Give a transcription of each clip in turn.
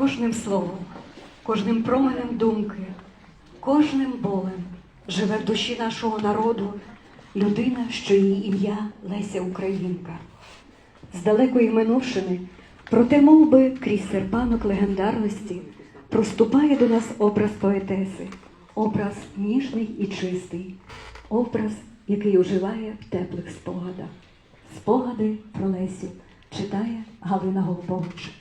кожним словом, кожним променем думки, кожним болем живе в душі нашого народу людина, що її ім'я Леся Українка. З далекої минувшини, проте мов би, крізь серпанок легендарності проступає до нас образ поетеси, образ ніжний і чистий, образ, який оживає в теплих спогадах. Спогади про Лесю читає Галина Голубович.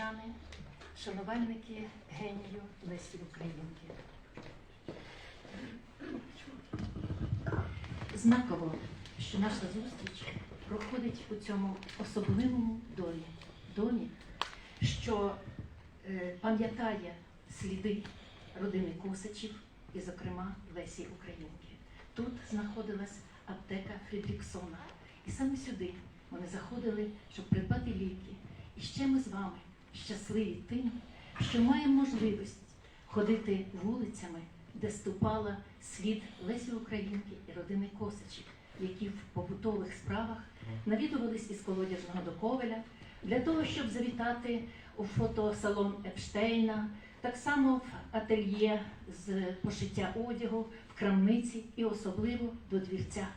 Дорогі шанувальники генію Лесі Українки. Знаково, що наша зустріч проходить у цьому особливому домі, домі, що е, пам'ятає сліди родини Косачів і, зокрема, Лесі Українки. Тут знаходилась аптека Фрідріксона. І саме сюди вони заходили, щоб придбати ліки. І ще ми з вами щасливі тим, що маємо можливість ходити вулицями, де ступала слід Лесі Українки і родини Косачів, які в побутових справах навідувались із колодяжного до Ковеля для того, щоб завітати у фотосалон Епштейна, так само в ательє з пошиття одягу, в крамниці і особливо до двірця,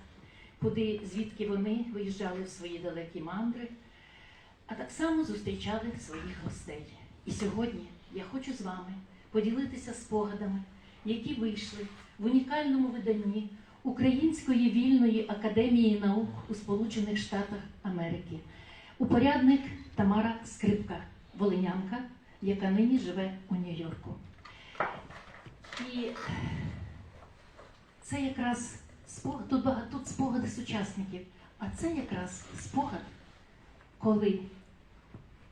куди звідки вони виїжджали в свої далекі мандри а так само зустрічали своїх гостей. І сьогодні я хочу з вами поділитися спогадами, які вийшли в унікальному виданні Української вільної академії наук у Сполучених Штатах Америки. Упорядник Тамара Скрипка, волинянка, яка нині живе у Нью-Йорку. І це якраз спогад, тут, багато, тут спогади сучасників, а це якраз спогад коли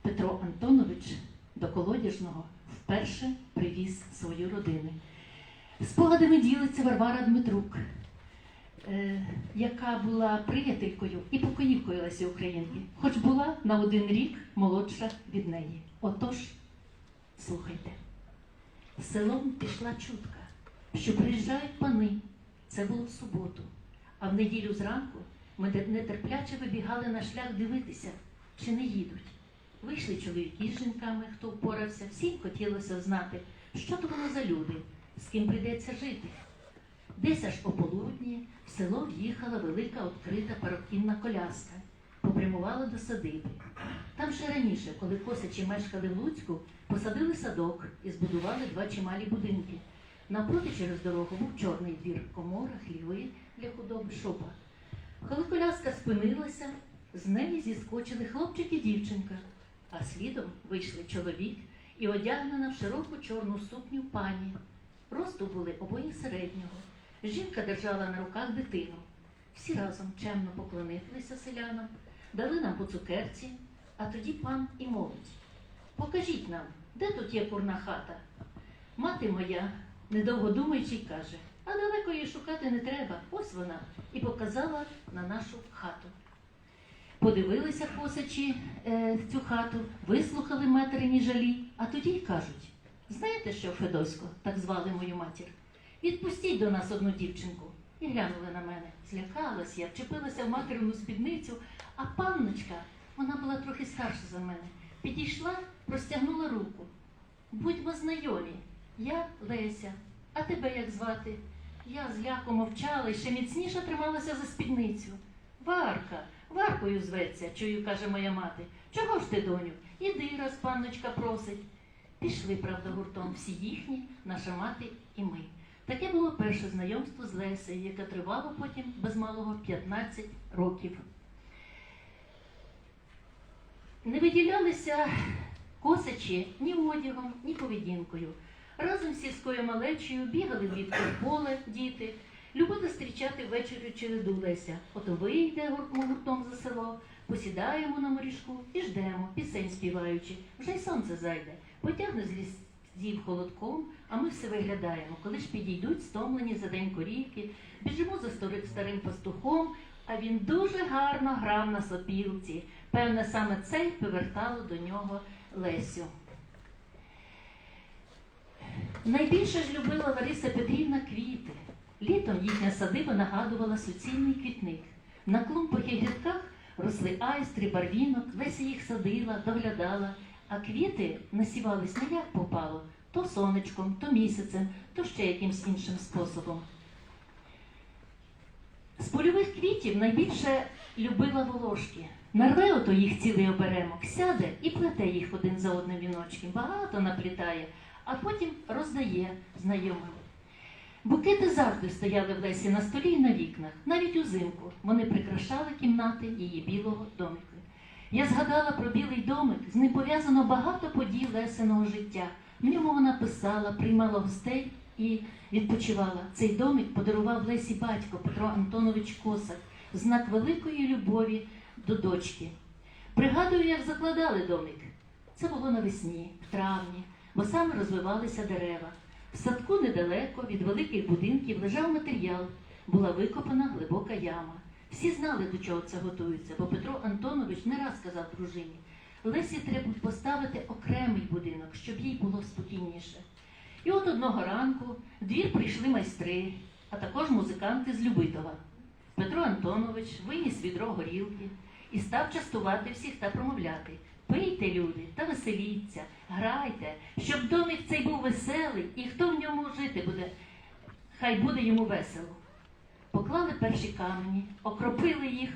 Петро Антонович до колодяжного вперше привіз свою родину. Спогадами ділиться Варвара Дмитрук, е, яка була приятелькою і покоївкою Лесі Українки, хоч була на один рік молодша від неї. Отож, слухайте, селом пішла чутка, що приїжджають пани. Це було в суботу, а в неділю зранку ми нетерпляче вибігали на шлях дивитися, чи не їдуть. Вийшли чоловіки з жінками, хто впорався, всім хотілося знати, що то воно за люди, з ким прийдеться жити. Десь аж ополудні в село в'їхала велика відкрита парокінна коляска, попрямувала до садиби. Там ще раніше, коли косачі мешкали в Луцьку, посадили садок і збудували два чималі будинки. Напроти через дорогу був чорний двір, комора, хліви для худоби, шопа. Коли коляска спинилася, з неї зіскочили хлопчик і дівчинка, а слідом вийшли чоловік і одягнена в широку чорну сукню пані. Росту були обоє середнього. Жінка держала на руках дитину. Всі разом чемно поклонилися селянам, дали нам по цукерці, а тоді пан і мовить. Покажіть нам, де тут є курна хата. Мати моя, недовго думаючи, каже, а далеко її шукати не треба. Ось вона. І показала на нашу хату. Подивилися косачі е, цю хату, вислухали материні жалі, а тоді й кажуть: знаєте що, Федосько, так звали мою матір, відпустіть до нас одну дівчинку. І глянули на мене. Злякалась я, вчепилася в материну спідницю, а панночка, вона була трохи старша за мене, підійшла, простягнула руку. Будьмо знайомі, я Леся, а тебе як звати? Я зляко мовчала і ще міцніше трималася за спідницю. Варка, Варкою зветься, чую, каже моя мати. Чого ж ти, доню? Іди, раз панночка просить. Пішли, правда, гуртом всі їхні, наша мати і ми. Таке було перше знайомство з Лесею, яке тривало потім без малого 15 років. Не виділялися косачі ні одягом, ні поведінкою. Разом з сільською малечею бігали в поле діти, любили зустрічати ввечері череду Леся. Ото вийде гуртом за село, посідаємо на моріжку і ждемо, пісень співаючи. Вже й сонце зайде, потягне з лісів холодком, а ми все виглядаємо, коли ж підійдуть стомлені за день корівки, біжимо за старим пастухом, а він дуже гарно грав на сопілці. Певне, саме це й повертало до нього Лесю. Найбільше ж любила Лариса Петрівна квіти. Літом їхня садиба нагадувала суцільний квітник. На клумбах і грядках росли айстри, барвінок, Леся їх садила, доглядала, а квіти насівались не як попало, то сонечком, то місяцем, то ще якимсь іншим способом. З польових квітів найбільше любила волошки. Нарве ото їх цілий оберемок, сяде і плете їх один за одним віночком, багато наплітає, а потім роздає знайомим. Букети завжди стояли в Лесі на столі і на вікнах, навіть узимку. Вони прикрашали кімнати її білого домику. Я згадала про білий домик, з ним пов'язано багато подій Лесиного життя. В ньому вона писала, приймала гостей і відпочивала. Цей домик подарував Лесі батько Петро Антонович Косак в знак великої любові до дочки. Пригадую, як закладали домик. Це було навесні, в травні, бо саме розвивалися дерева. В садку недалеко від великих будинків лежав матеріал, була викопана глибока яма. Всі знали, до чого це готується, бо Петро Антонович не раз сказав дружині, Лесі треба поставити окремий будинок, щоб їй було спокійніше. І от одного ранку в двір прийшли майстри, а також музиканти з Любитова. Петро Антонович виніс відро горілки і став частувати всіх та промовляти. Пийте, люди, та веселіться, грайте, щоб домик цей був веселий, і хто в ньому жити буде, хай буде йому весело. Поклали перші камені, окропили їх,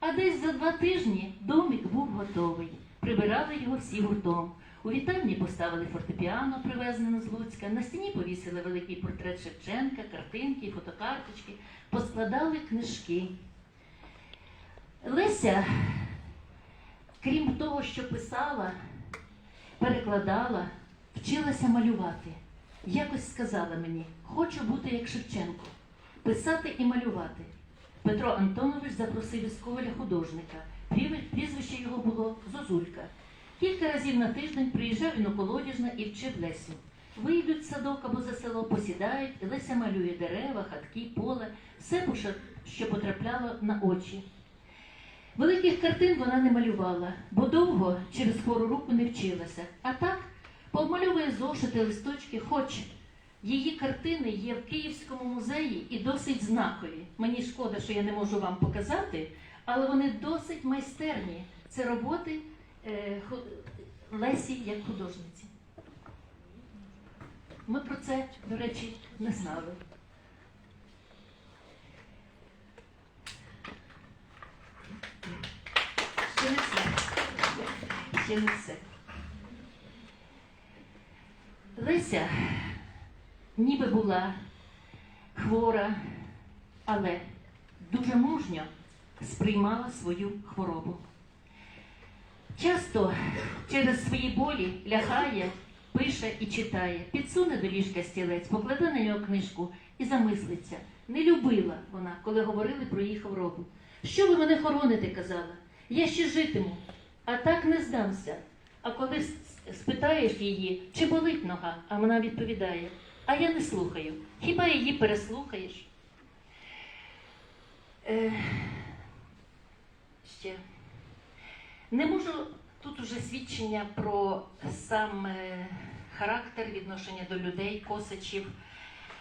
а десь за два тижні домик був готовий. Прибирали його всі гуртом. У вітальні поставили фортепіано, привезене з Луцька, на стіні повісили великий портрет Шевченка, картинки, фотокарточки, поскладали книжки. Леся, крім того, що писала, перекладала, вчилася малювати. Якось сказала мені, хочу бути як Шевченко, писати і малювати. Петро Антонович запросив із Коваля художника. Прізвище- його було Зозулька. Кілька разів на тиждень приїжджав він у колодіжна і вчив Лесю. Вийдуть в садок або за село, посідають, і Леся малює дерева, хатки, поле, все, що потрапляло на очі. Великих картин вона не малювала, бо довго через хвору руку не вчилася. А так повмальовує зошити, листочки, хоч її картини є в Київському музеї і досить знакові. Мені шкода, що я не можу вам показати, але вони досить майстерні. Це роботи е, Лесі як художниці. Ми про це, до речі, не знали. Ще не все. Не. Леся ніби була хвора, але дуже мужньо сприймала свою хворобу. Часто через свої болі лягає, пише і читає, підсуне до ліжка стілець, покладе на нього книжку і замислиться. Не любила вона, коли говорили про її хворобу. Що ви мене хороните, казала? Я ще житиму, а так не здамся. А коли спитаєш її, чи болить нога, а вона відповідає, а я не слухаю. Хіба її переслухаєш? Е, ще. Не можу тут уже свідчення про сам характер відношення до людей, косачів.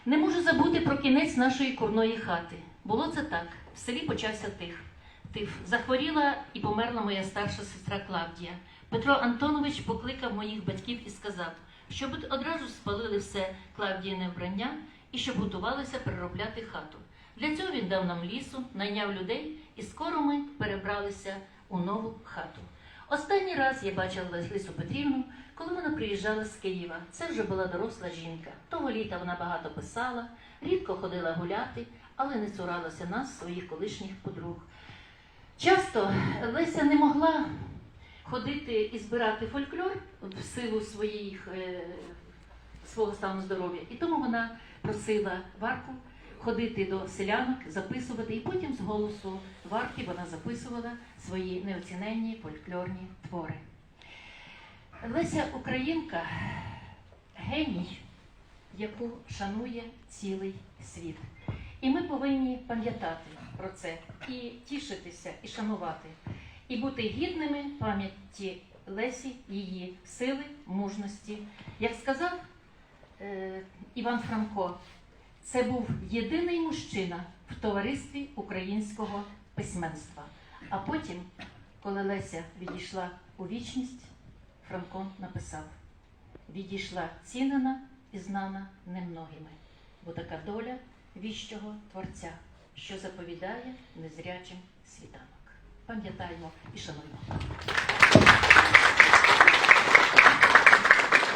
Не можу забути про кінець нашої курної хати. Було це так. В селі почався тих. Тиф. Захворіла і померла моя старша сестра Клавдія. Петро Антонович покликав моїх батьків і сказав, щоб одразу спалили все Клавдіїне вбрання і щоб готувалися переробляти хату. Для цього він дав нам лісу, найняв людей, і скоро ми перебралися у нову хату. Останній раз я бачила Лесу Петрівну, коли вона приїжджала з Києва. Це вже була доросла жінка. Того літа вона багато писала, рідко ходила гуляти, але не цуралася нас, своїх колишніх подруг. Часто Леся не могла ходити і збирати фольклор в силу своїх, е, свого стану здоров'я, і тому вона просила Варку ходити до селянок, записувати, і потім з голосу Варки вона записувала свої неоціненні фольклорні твори. Леся Українка геній, яку шанує цілий світ. І ми повинні пам'ятати про це і тішитися, і шанувати, і бути гідними пам'яті Лесі, її сили, мужності. Як сказав е, Іван Франко, це був єдиний мужчина в товаристві українського письменства. А потім, коли Леся відійшла у вічність, Франко написав: відійшла цінена і знана немногими, бо така доля віщого творця, що заповідає незрячим світанок. Пам'ятаємо і шануємо.